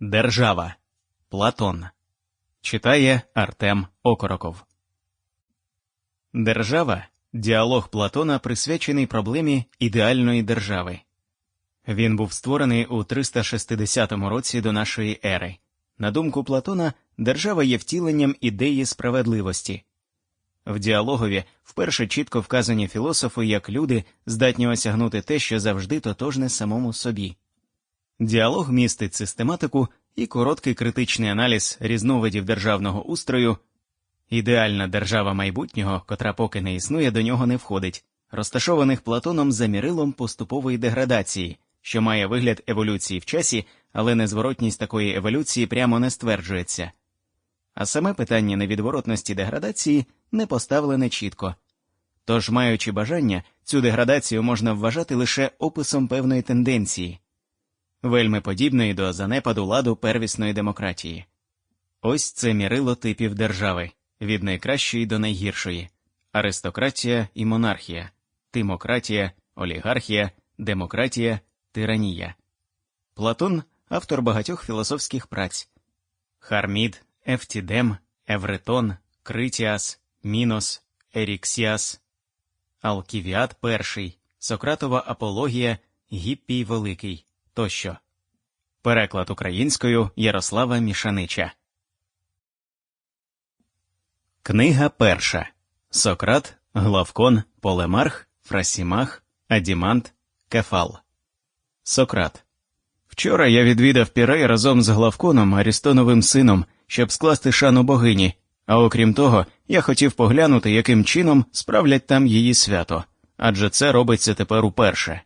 Держава. Платон. Читає Артем Окороков. Держава діалог Платона присвячений проблемі ідеальної держави. Він був створений у 360 році до нашої ери. На думку Платона, держава є втіленням ідеї справедливості. В діалогові вперше чітко вказані філософи як люди, здатні осягнути те, що завжди тотожне самому собі. Діалог містить систематику і короткий критичний аналіз різновидів державного устрою. Ідеальна держава майбутнього, котра поки не існує, до нього не входить, розташованих Платоном за мірилом поступової деградації, що має вигляд еволюції в часі, але незворотність такої еволюції прямо не стверджується. А саме питання невідворотності деградації не поставлене чітко. Тож, маючи бажання, цю деградацію можна вважати лише описом певної тенденції, вельми подібної до занепаду ладу первісної демократії. Ось це мірило типів держави від найкращої до найгіршої. Аристократія і монархія, тимократія, олігархія, демократія, тиранія. Платон автор багатьох філософських праць. Хармід, Ефтідем, Евретон, Критіас, Мінос, Еріксіас, Алківіат І, Сократова Апологія, Гіппій Великий тощо. Переклад українською Ярослава Мішанича. Книга перша Сократ, Главкон, Полемарх, Фрасімах, Адімант, Кефал. Сократ. Вчора я відвідав Пірей разом з Главконом, Арістоновим сином, щоб скласти шану богині. А окрім того, я хотів поглянути, яким чином справлять там її свято, адже це робиться тепер уперше.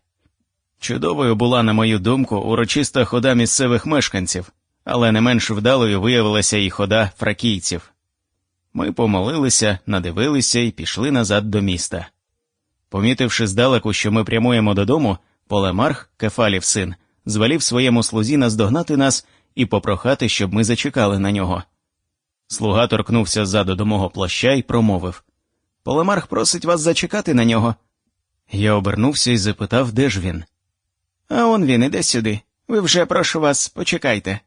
Чудовою була, на мою думку, урочиста хода місцевих мешканців, але не менш вдалою виявилася і хода фракійців. Ми помолилися, надивилися і пішли назад до міста. Помітивши здалеку, що ми прямуємо додому, Полемарх, Кефалів син, звалів своєму слузі наздогнати нас і попрохати, щоб ми зачекали на нього. Слуга торкнувся ззаду до мого плаща і промовив Полемарх просить вас зачекати на нього. Я обернувся і запитав, де ж він. А он він іде сюди. Ви вже прошу вас, почекайте.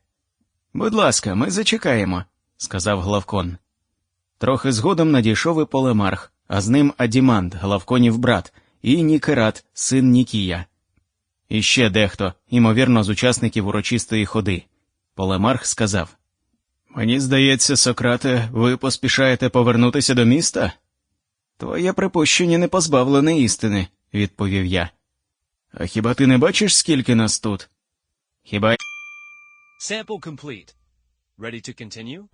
Будь ласка, ми зачекаємо, сказав Главкон. Трохи згодом надійшов і Полемарх, а з ним Адімант, Главконів брат, і Нікерат, син Нікія. І ще дехто, ймовірно, з учасників урочистої ходи. Полемарх сказав Мені здається, Сократе, ви поспішаєте повернутися до міста? Твоє припущення не позбавлене істини, відповів я. А хіба ти не бачиш, скільки нас тут? Хіба Sample complete. Ready to continue?